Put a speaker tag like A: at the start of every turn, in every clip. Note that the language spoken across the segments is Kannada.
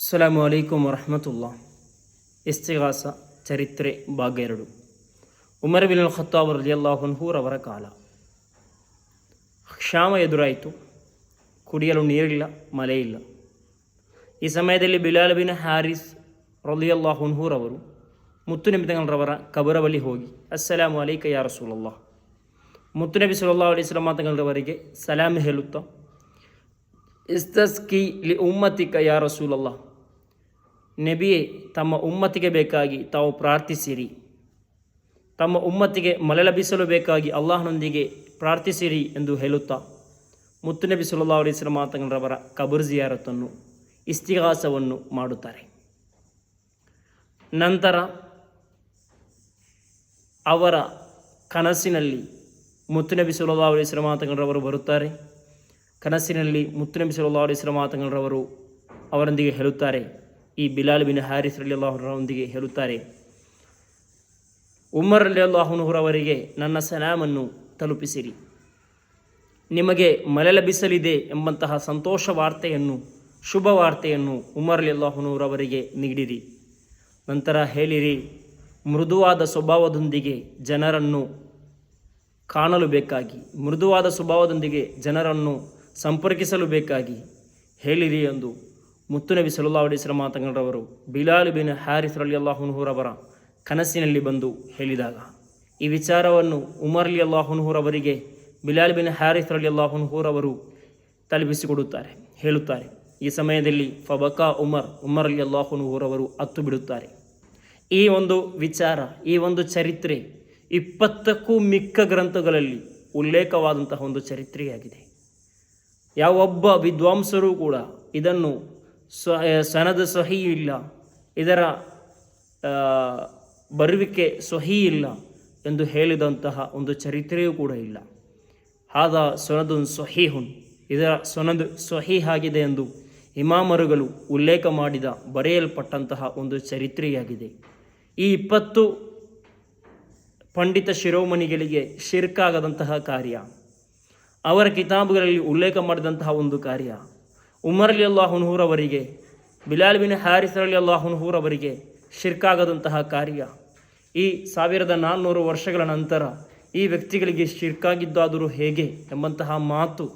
A: ಅಸ್ಸಲಾಮು ಅಲೈಕುಮ್ ವರಹಮತುಲ್ಲಾ ಇಸ್ತಿಗಾಸ ಚರಿತ್ರೆ ಭಾಗ ಎರಡು ಉಮರ್ ಬಿನ್ ಖತ್ತಾಬ್ ರಲಿಯಲ್ಲಾಹುನ್ಹೂರ್ ಅವರ ಕಾಲ ಕ್ಷಾಮ ಎದುರಾಯಿತು ಕುಡಿಯಲು ನೀರಿಲ್ಲ ಮಳೆ ಇಲ್ಲ ಈ ಸಮಯದಲ್ಲಿ ಬಿಲಾಲ್ ಬಿನ್ ಹ್ಯಾರಿಸ್ ರಲಿಯಲ್ಲಾಹುನ್ಹೂರ್ ಅವರು ಮುತ್ತುನಬಿ ತಂಗಳರವರ ಕಬರ ಬಳಿ ಹೋಗಿ ಅಸ್ಸಲಾಮು ಅಲೈಕ ಯಾ ರಸೂಲಲ್ಲಾಹ್ ಮುತ್ತುನಬಿ ಸಲ್ಲಾ ಅಲಿಸ್ಲಾಮ ತಂಗಳರವರಿಗೆ ಸಲಾಮ್ ಹೇಳುತ್ತಾ ಇಸ್ತಸ್ಕಿ ಲಿ ಉಮ್ಮತಿಕ ಯಾ ರಸೂಲಲ್ಲ ನಬಿಯೇ, ತಮ್ಮ ಉಮ್ಮತಿಗೆ ಬೇಕಾಗಿ ತಾವು ಪ್ರಾರ್ಥಿಸಿರಿ. ತಮ್ಮ ಉಮ್ಮತಿಗೆ ಮಳೆ ಲಭಿಸಲು ಬೇಕಾಗಿ ಅಲ್ಲಾಹನೊಂದಿಗೆ ಪ್ರಾರ್ಥಿಸಿರಿ ಎಂದು ಹೇಳುತ್ತಾ. ಮುತ್ತುನಬಿ ಸುಲ್ಲಾ ಅಲಿಸ್ಲ ಮಾತಂಗಳರವರ ಕಬರ್ ಜಿಯಾರತನ್ನು ಇಸ್ತಿಹಾಸವನ್ನು ಮಾಡುತ್ತಾರೆ. ನಂತರ ಅವರ ಕನಸಿನಲ್ಲಿ ಮುತ್ತುನಬಿ ಸುಲ್ಲಾ ಅಲಿಸ್ಲ ಮಾತಂಗಳರವರು ಬರುತ್ತಾರೆ. ಕನಸಿನಲ್ಲಿ ಮುತ್ತುನಬಿ ಸಲ್ಲಾ ಅಲಿಸ್ಲ ಮಾತಂಗಳರವರು ಅವರೊಂದಿಗೆ ಹೇಳುತ್ತಾರೆ. ಈ ಬಿಲಾಲ್ ಬಿನ್ ಹಾರಿಸ್ ರಲಿ ಹೇಳುತ್ತಾರೆ, ಉಮರ್ ಅಲ್ಲಾಹುನವರವರಿಗೆ ನನ್ನ ಸಲಾಮನ್ನು ತಲುಪಿಸಿರಿ. ನಿಮಗೆ ಮಳೆ ಲಭಿಸಲಿದೆ ಎಂಬಂತಹ ಸಂತೋಷ ವಾರ್ತೆಯನ್ನು, ಶುಭ ವಾರ್ತೆಯನ್ನು ಉಮರ್ ಅಲಿ ನೀಡಿರಿ. ನಂತರ ಹೇಳಿರಿ, ಮೃದುವಾದ ಸ್ವಭಾವದೊಂದಿಗೆ ಜನರನ್ನು ಕಾಣಲು ಬೇಕಾಗಿ, ಮೃದುವಾದ ಸ್ವಭಾವದೊಂದಿಗೆ ಜನರನ್ನು ಸಂಪರ್ಕಿಸಲು ಬೇಕಾಗಿ ಹೇಳಿರಿ ಎಂದು ಮುತ್ತುನಬಿ ಸಲ್ಲಾ ಅಲಿಸ್ಲ ತಂಗರವರು ಬಿಲಾಲ್ ಬಿನ್ ಹ್ಯಾರಿಸ್ ರಲಿ ಕನಸಿನಲ್ಲಿ ಬಂದು ಹೇಳಿದಾಗ, ಈ ವಿಚಾರವನ್ನು ಉಮರ್ ಅಲಿ ಅಲ್ಲಾಹುನ್ಹೂರವರಿಗೆ ಬಿಲಾಲ್ ಬಿನ್ ಹ್ಯಾರಿಸ್ ರಲಿ ತಲುಪಿಸಿಕೊಡುತ್ತಾರೆ, ಹೇಳುತ್ತಾರೆ. ಈ ಸಮಯದಲ್ಲಿ ಫಬಕಾ ಉಮರ್ ಉಮರ್ ಅಲಿ ಅಲ್ಲಾಹುನ್ಹೂರವರು ಅತ್ತು ಬಿಡುತ್ತಾರೆ ಈ ಒಂದು ವಿಚಾರ, ಈ ಒಂದು ಚರಿತ್ರೆ ಇಪ್ಪತ್ತಕ್ಕೂ ಮಿಕ್ಕ ಗ್ರಂಥಗಳಲ್ಲಿ ಉಲ್ಲೇಖವಾದಂತಹ ಒಂದು ಚರಿತ್ರೆಯಾಗಿದೆ. ಯಾವೊಬ್ಬ ವಿದ್ವಾಂಸರೂ ಕೂಡ ಇದನ್ನು ಸ್ವ ಸನದ ಸಹಿ ಇಲ್ಲ. ಇದರ ಬರುವಿಕೆ ಸಹಿ ಇಲ್ಲ ಎಂದು ಹೇಳಿದಂತಹ ಒಂದು ಚರಿತ್ರೆಯೂ ಕೂಡ ಇಲ್ಲ. ಆದ ಸೊನದುನ್ ಸೊಹೀಹುನ್. ಇದರ ಸೊನದು ಸೊಹಿ ಆಗಿದೆ ಎಂದು ಇಮಾಮರುಗಳು ಉಲ್ಲೇಖ ಮಾಡಿದ, ಬರೆಯಲ್ಪಟ್ಟಂತಹ ಒಂದು ಚರಿತ್ರೆಯಾಗಿದೆ. ಈ ಇಪ್ಪತ್ತು ಪಂಡಿತ ಶಿರೋಮಣಿಗಳಿಗೆ ಶಿರ್ಕಾಗದಂತಹ ಕಾರ್ಯ. ಅವರ ಕಿತಾಬುಗಳಲ್ಲಿ ಉಲ್ಲೇಖ ಮಾಡಿದಂತಹ ಒಂದು ಕಾರ್ಯ. ಉಮರ್ ಅಲಿ ಅಲ್ಲಾಹುನ್ಹೂರ್ ಅವರಿಗೆ ಬಿಲಾಲ್ ಬಿನ್ ಹ್ಯಾರಿಸ್ ಅಲಿ ಅಲ್ಲಾಹುನ್ಹೂರ್ ಅವರಿಗೆ ಶಿರ್ಕಾಗದಂತಹ ಕಾರ್ಯ. ಈ ಸಾವಿರದ ನಾನ್ನೂರು ವರ್ಷಗಳ ನಂತರ ಈ ವ್ಯಕ್ತಿಗಳಿಗೆ ಶಿರ್ಕಾಗಿದ್ದಾದರೂ ಹೇಗೆ ಎಂಬಂತಹ ಮಾತು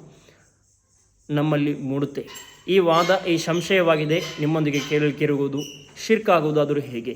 A: ನಮ್ಮಲ್ಲಿ ಮೂಡುತ್ತೆ. ಈ ವಾದ, ಈ ಸಂಶಯವಾಗಿದೆ. ನಿಮ್ಮೊಂದಿಗೆ ಕೇಳಲಿಕ್ಕಿರುವುದು ಶಿರ್ಕಾಗುವುದಾದರೂ ಹೇಗೆ?